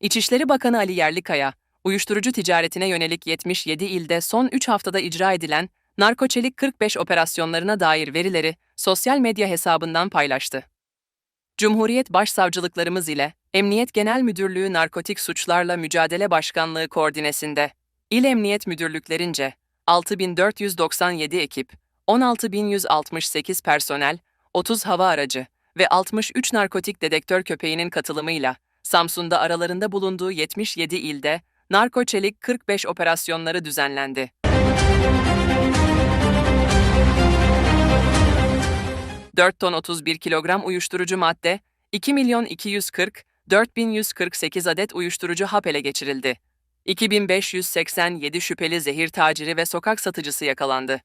İçişleri Bakanı Ali Yerlikaya, uyuşturucu ticaretine yönelik 77 ilde son 3 haftada icra edilen Narkoçelik 45 operasyonlarına dair verileri sosyal medya hesabından paylaştı. Cumhuriyet Başsavcılıklarımız ile Emniyet Genel Müdürlüğü Narkotik Suçlarla Mücadele Başkanlığı koordinesinde İl Emniyet Müdürlüklerince 6497 ekip, 16168 personel, 30 hava aracı ve 63 narkotik dedektör köpeğinin katılımıyla Samsun'da aralarında bulunduğu 77 ilde narkoçelik 45 operasyonları düzenlendi. 4 ton 31 kilogram uyuşturucu madde, 2 milyon 240, 4148 adet uyuşturucu hap ele geçirildi. 2587 şüpheli zehir taciri ve sokak satıcısı yakalandı.